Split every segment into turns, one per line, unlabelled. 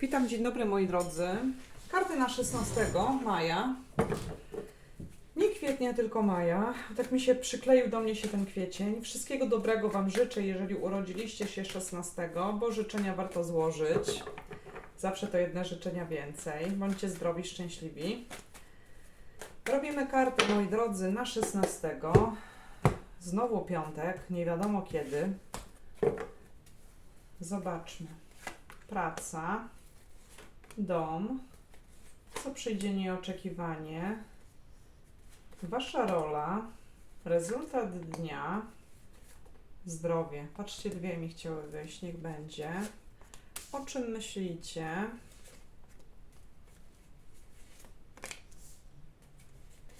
Witam, dzień dobry moi drodzy. Karty na 16 maja. Nie kwietnia, tylko maja. Tak mi się przykleił do mnie się ten kwiecień. Wszystkiego dobrego Wam życzę, jeżeli urodziliście się 16, bo życzenia warto złożyć. Zawsze to jedne życzenia więcej. Bądźcie zdrowi, szczęśliwi. Robimy karty, moi drodzy, na 16. Znowu piątek, nie wiadomo kiedy. Zobaczmy. Praca, dom, co przyjdzie nieoczekiwanie, wasza rola, rezultat dnia, zdrowie. Patrzcie, dwie mi chciały wyjść, niech będzie. O czym myślicie?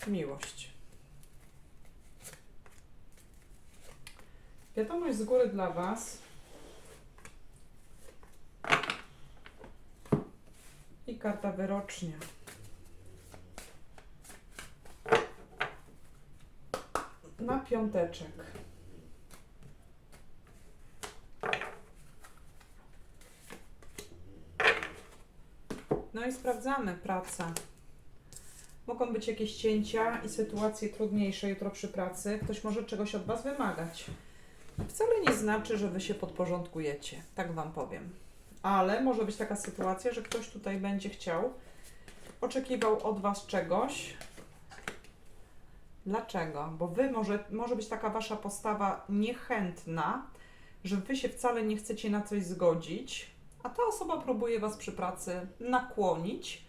Miłość. Wiadomość z góry dla Was. I karta wyrocznia. Na piąteczek. No i sprawdzamy praca. Mogą być jakieś cięcia i sytuacje trudniejsze jutro przy pracy. Ktoś może czegoś od Was wymagać. Wcale nie znaczy, że Wy się podporządkujecie. Tak Wam powiem ale może być taka sytuacja, że ktoś tutaj będzie chciał, oczekiwał od Was czegoś. Dlaczego? Bo Wy może, może być taka Wasza postawa niechętna, że Wy się wcale nie chcecie na coś zgodzić, a ta osoba próbuje Was przy pracy nakłonić.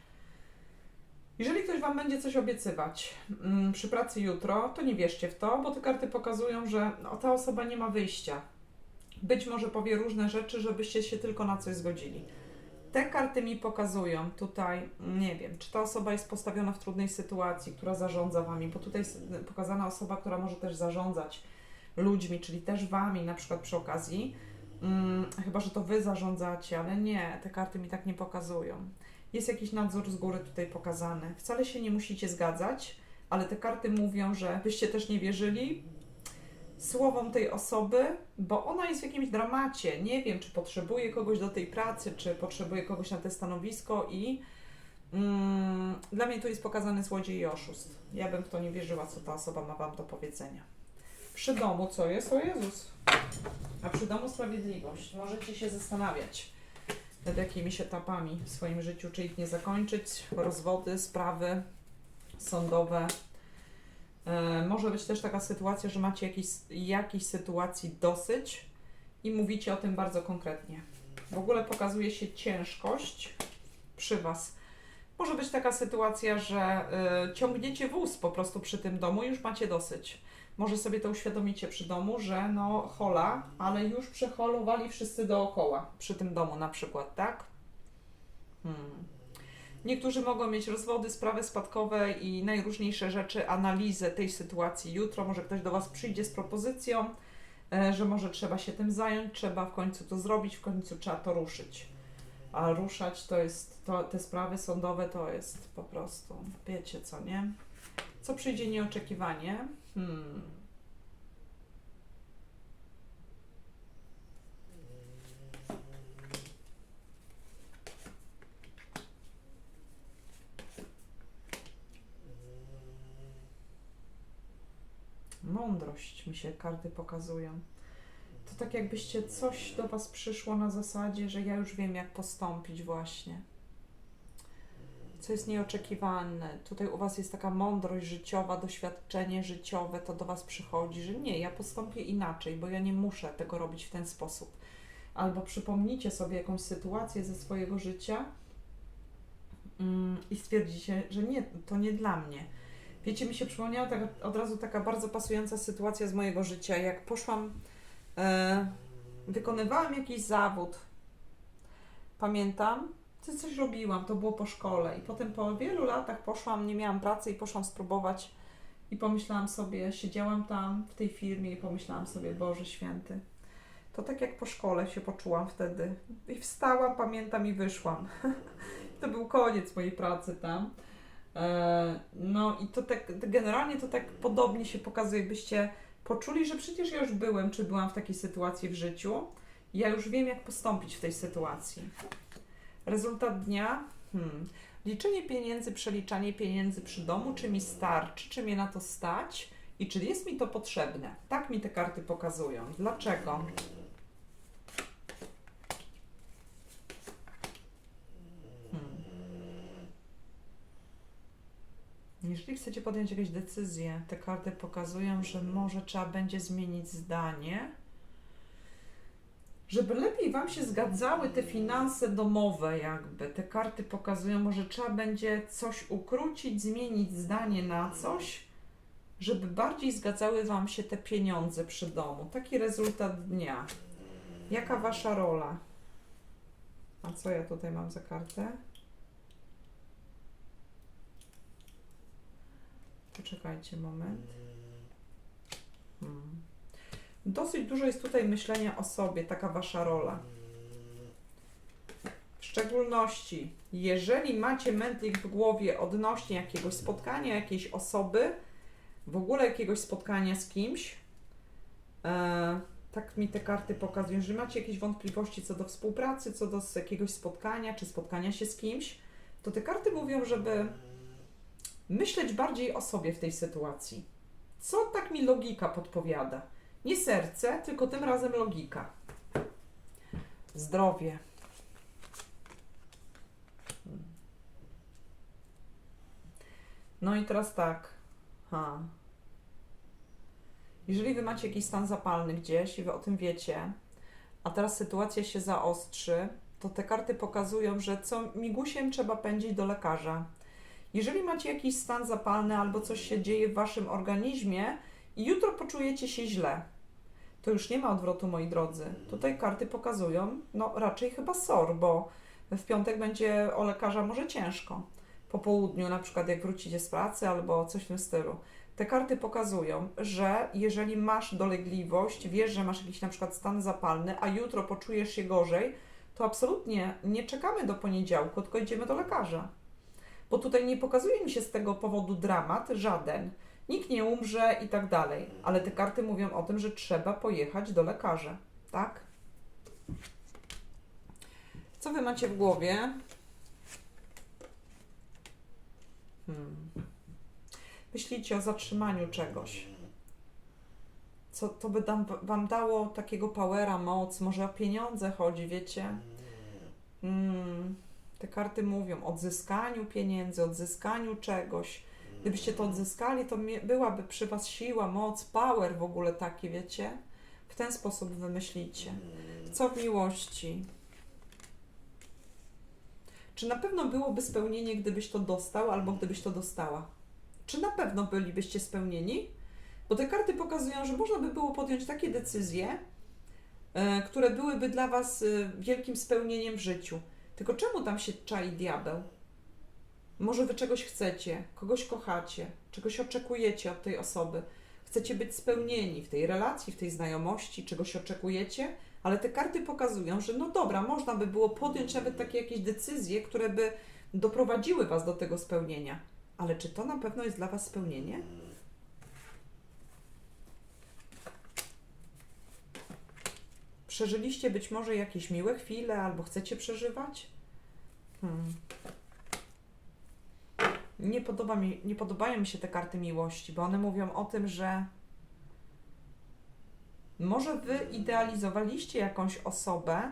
Jeżeli ktoś Wam będzie coś obiecywać mm, przy pracy jutro, to nie wierzcie w to, bo te karty pokazują, że no, ta osoba nie ma wyjścia być może powie różne rzeczy, żebyście się tylko na coś zgodzili. Te karty mi pokazują tutaj, nie wiem, czy ta osoba jest postawiona w trudnej sytuacji, która zarządza wami, bo tutaj jest pokazana osoba, która może też zarządzać ludźmi, czyli też wami, na przykład przy okazji. Hmm, chyba, że to wy zarządzacie, ale nie, te karty mi tak nie pokazują. Jest jakiś nadzór z góry tutaj pokazany. Wcale się nie musicie zgadzać, ale te karty mówią, że byście też nie wierzyli, słowom tej osoby, bo ona jest w jakimś dramacie. Nie wiem, czy potrzebuje kogoś do tej pracy, czy potrzebuje kogoś na te stanowisko i mm, dla mnie tu jest pokazany złodziej i oszust. Ja bym w to nie wierzyła, co ta osoba ma Wam do powiedzenia. Przy domu co jest? O Jezus. A przy domu sprawiedliwość. Możecie się zastanawiać nad jakimiś etapami w swoim życiu, czy ich nie zakończyć, rozwody, sprawy sądowe, może być też taka sytuacja, że macie jakiś, jakiejś sytuacji dosyć i mówicie o tym bardzo konkretnie. W ogóle pokazuje się ciężkość przy Was. Może być taka sytuacja, że y, ciągniecie wóz po prostu przy tym domu i już macie dosyć. Może sobie to uświadomicie przy domu, że no hola, ale już przeholowali wszyscy dookoła przy tym domu na przykład, tak? Hmm. Niektórzy mogą mieć rozwody, sprawy spadkowe i najróżniejsze rzeczy, analizę tej sytuacji jutro. Może ktoś do Was przyjdzie z propozycją, e, że może trzeba się tym zająć, trzeba w końcu to zrobić, w końcu trzeba to ruszyć. A ruszać to jest, to, te sprawy sądowe to jest po prostu, wiecie co, nie? Co przyjdzie nieoczekiwanie? Hmm. Mądrość mi się karty pokazują. To tak jakbyście coś do Was przyszło na zasadzie, że ja już wiem, jak postąpić właśnie. Co jest nieoczekiwane. Tutaj u Was jest taka mądrość życiowa, doświadczenie życiowe, to do Was przychodzi, że nie, ja postąpię inaczej, bo ja nie muszę tego robić w ten sposób. Albo przypomnijcie sobie jakąś sytuację ze swojego życia mm, i stwierdzicie, że nie, to nie dla mnie Wiecie, mi się przypomniała tak, od razu taka bardzo pasująca sytuacja z mojego życia. Jak poszłam, e, wykonywałam jakiś zawód, pamiętam, to coś robiłam, to było po szkole. I potem po wielu latach poszłam, nie miałam pracy i poszłam spróbować. I pomyślałam sobie, siedziałam tam w tej firmie i pomyślałam sobie, Boże Święty. To tak jak po szkole się poczułam wtedy. I wstałam, pamiętam, i wyszłam. to był koniec mojej pracy tam. E, no i to tak, generalnie to tak podobnie się pokazuje, jakbyście poczuli, że przecież ja już byłem, czy byłam w takiej sytuacji w życiu, ja już wiem, jak postąpić w tej sytuacji. Rezultat dnia? Hmm. Liczenie pieniędzy, przeliczanie pieniędzy przy domu, czy mi starczy, czy mnie na to stać i czy jest mi to potrzebne. Tak mi te karty pokazują. Dlaczego? Hmm. Jeżeli chcecie podjąć jakieś decyzje, te karty pokazują, że może trzeba będzie zmienić zdanie, żeby lepiej Wam się zgadzały te finanse domowe, jakby. Te karty pokazują, może trzeba będzie coś ukrócić, zmienić zdanie na coś, żeby bardziej zgadzały Wam się te pieniądze przy domu. Taki rezultat dnia. Jaka Wasza rola? A co ja tutaj mam za kartę? Poczekajcie moment. Hmm. Dosyć dużo jest tutaj myślenia o sobie, taka wasza rola. W szczególności, jeżeli macie mętlik w głowie odnośnie jakiegoś spotkania, jakiejś osoby, w ogóle jakiegoś spotkania z kimś, e, tak mi te karty pokazują, jeżeli macie jakieś wątpliwości co do współpracy, co do jakiegoś spotkania, czy spotkania się z kimś, to te karty mówią, żeby myśleć bardziej o sobie w tej sytuacji. Co tak mi logika podpowiada? Nie serce, tylko tym razem logika. Zdrowie. Hmm. No i teraz tak. Ha. Jeżeli wy macie jakiś stan zapalny gdzieś i wy o tym wiecie, a teraz sytuacja się zaostrzy, to te karty pokazują, że co migusiem trzeba pędzić do lekarza. Jeżeli macie jakiś stan zapalny albo coś się dzieje w waszym organizmie i jutro poczujecie się źle, to już nie ma odwrotu, moi drodzy. Tutaj karty pokazują, no raczej chyba SOR, bo w piątek będzie o lekarza może ciężko. Po południu, na przykład jak wrócicie z pracy albo coś w tym stylu. Te karty pokazują, że jeżeli masz dolegliwość, wiesz, że masz jakiś na przykład stan zapalny, a jutro poczujesz się gorzej, to absolutnie nie czekamy do poniedziałku, tylko idziemy do lekarza. Bo tutaj nie pokazuje mi się z tego powodu dramat, żaden. Nikt nie umrze i tak dalej, ale te karty mówią o tym, że trzeba pojechać do lekarza, tak? Co wy macie w głowie? Hmm. Myślicie o zatrzymaniu czegoś. Co to by dam, wam dało takiego powera, moc? Może o pieniądze chodzi, wiecie? Hmm. Te karty mówią o odzyskaniu pieniędzy, odzyskaniu czegoś. Gdybyście to odzyskali, to byłaby przy Was siła, moc, power w ogóle taki, wiecie? W ten sposób wymyślicie. Co w miłości? Czy na pewno byłoby spełnienie, gdybyś to dostał albo gdybyś to dostała? Czy na pewno bylibyście spełnieni? Bo te karty pokazują, że można by było podjąć takie decyzje, e, które byłyby dla Was e, wielkim spełnieniem w życiu. Tylko czemu tam się czai diabeł? Może wy czegoś chcecie, kogoś kochacie, czegoś oczekujecie od tej osoby. Chcecie być spełnieni w tej relacji, w tej znajomości, czegoś oczekujecie, ale te karty pokazują, że no dobra, można by było podjąć nawet takie jakieś decyzje, które by doprowadziły was do tego spełnienia. Ale czy to na pewno jest dla was spełnienie? Przeżyliście być może jakieś miłe chwile, albo chcecie przeżywać? Hmm. Nie, podoba mi, nie podobają mi się te karty miłości, bo one mówią o tym, że może wy idealizowaliście jakąś osobę,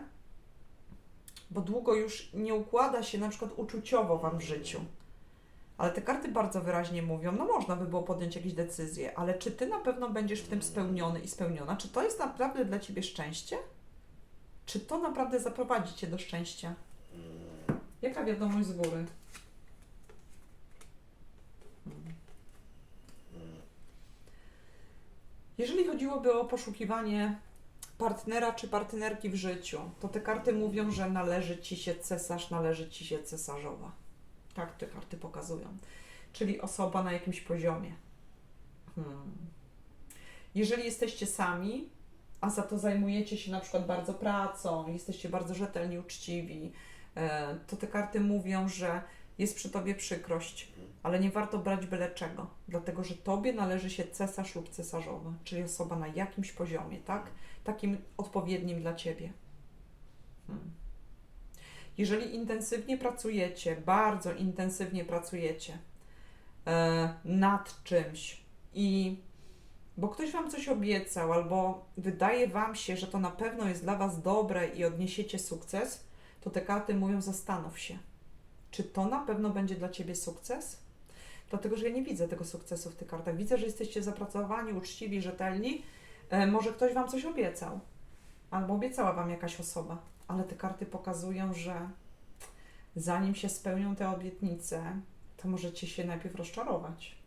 bo długo już nie układa się na przykład uczuciowo wam w życiu. Ale te karty bardzo wyraźnie mówią, no można by było podjąć jakieś decyzje, ale czy ty na pewno będziesz w tym spełniony i spełniona? Czy to jest naprawdę dla ciebie szczęście? Czy to naprawdę zaprowadzi cię do szczęścia? Jaka wiadomość z góry? Jeżeli chodziłoby o poszukiwanie partnera czy partnerki w życiu, to te karty mówią, że należy ci się cesarz, należy ci się cesarzowa. Tak te karty pokazują. Czyli osoba na jakimś poziomie. Hmm. Jeżeli jesteście sami, a za to zajmujecie się na przykład bardzo pracą, jesteście bardzo rzetelni, uczciwi, e, to te karty mówią, że jest przy tobie przykrość, ale nie warto brać byle czego, dlatego że tobie należy się cesarz lub cesarzowa, czyli osoba na jakimś poziomie, tak? Takim odpowiednim dla ciebie. Hmm. Jeżeli intensywnie pracujecie, bardzo intensywnie pracujecie e, nad czymś i bo ktoś Wam coś obiecał, albo wydaje Wam się, że to na pewno jest dla Was dobre i odniesiecie sukces, to te karty mówią: zastanów się, czy to na pewno będzie dla Ciebie sukces? Dlatego, że ja nie widzę tego sukcesu w tych kartach. Widzę, że jesteście zapracowani, uczciwi, rzetelni. E, może ktoś Wam coś obiecał, albo obiecała Wam jakaś osoba, ale te karty pokazują, że zanim się spełnią te obietnice, to możecie się najpierw rozczarować.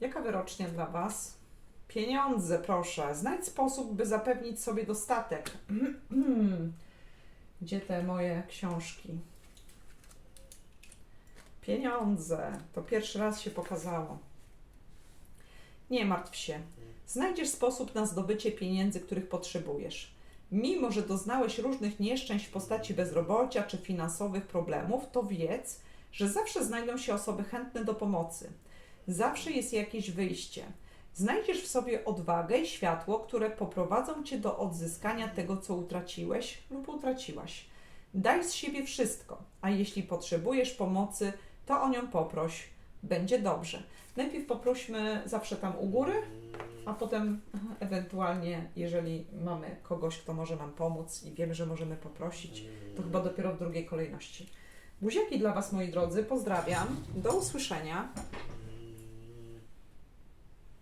Jaka wyrocznia dla Was? Pieniądze, proszę. Znajdź sposób, by zapewnić sobie dostatek. Gdzie te moje książki? Pieniądze. To pierwszy raz się pokazało. Nie martw się. Znajdziesz sposób na zdobycie pieniędzy, których potrzebujesz. Mimo, że doznałeś różnych nieszczęść w postaci bezrobocia czy finansowych problemów, to wiedz, że zawsze znajdą się osoby chętne do pomocy. Zawsze jest jakieś wyjście. Znajdziesz w sobie odwagę i światło, które poprowadzą cię do odzyskania tego, co utraciłeś lub utraciłaś. Daj z siebie wszystko, a jeśli potrzebujesz pomocy, to o nią poproś. Będzie dobrze. Najpierw poprośmy zawsze tam u góry, a potem ewentualnie, jeżeli mamy kogoś, kto może nam pomóc i wiemy, że możemy poprosić, to chyba dopiero w drugiej kolejności. Buziaki dla Was, moi drodzy. Pozdrawiam. Do usłyszenia.